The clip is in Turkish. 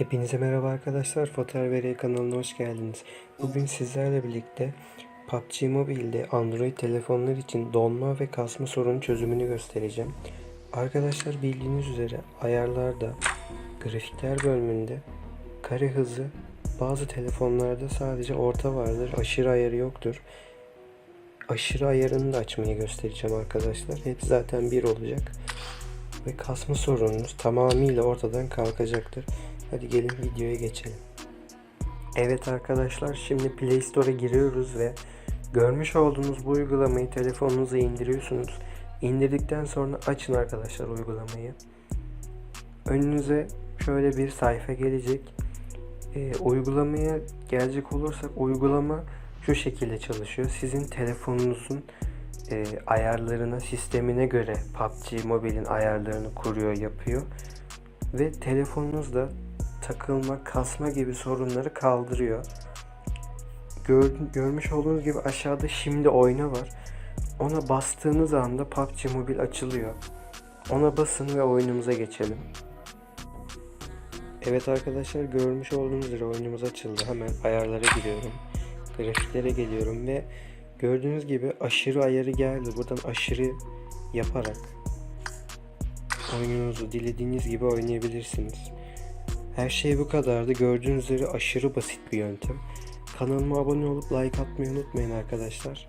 Hepinize merhaba arkadaşlar. Fotoğraf Veri kanalına hoş geldiniz. Bugün sizlerle birlikte PUBG Mobile'de Android telefonlar için donma ve kasma sorunu çözümünü göstereceğim. Arkadaşlar bildiğiniz üzere ayarlarda grafikler bölümünde kare hızı bazı telefonlarda sadece orta vardır. Aşırı ayarı yoktur. Aşırı ayarını da açmayı göstereceğim arkadaşlar. Hep zaten bir olacak. Ve kasma sorununuz tamamıyla ortadan kalkacaktır. Hadi gelin videoya geçelim. Evet arkadaşlar şimdi Play Store'a giriyoruz ve görmüş olduğunuz bu uygulamayı telefonunuza indiriyorsunuz. İndirdikten sonra açın arkadaşlar uygulamayı. Önünüze şöyle bir sayfa gelecek. Ee, uygulamaya gelecek olursak uygulama şu şekilde çalışıyor. Sizin telefonunuzun e, ayarlarına, sistemine göre PUBG Mobile'in ayarlarını kuruyor, yapıyor. Ve telefonunuzda takılma, kasma gibi sorunları kaldırıyor. Gör, görmüş olduğunuz gibi aşağıda şimdi oyna var. Ona bastığınız anda PUBG Mobile açılıyor. Ona basın ve oyunumuza geçelim. Evet arkadaşlar görmüş olduğunuz üzere oyunumuz açıldı. Hemen ayarlara giriyorum. Grafiklere geliyorum ve gördüğünüz gibi aşırı ayarı geldi. Buradan aşırı yaparak oyununuzu dilediğiniz gibi oynayabilirsiniz. Her şey bu kadardı. Gördüğünüz üzere aşırı basit bir yöntem. Kanalıma abone olup like atmayı unutmayın arkadaşlar.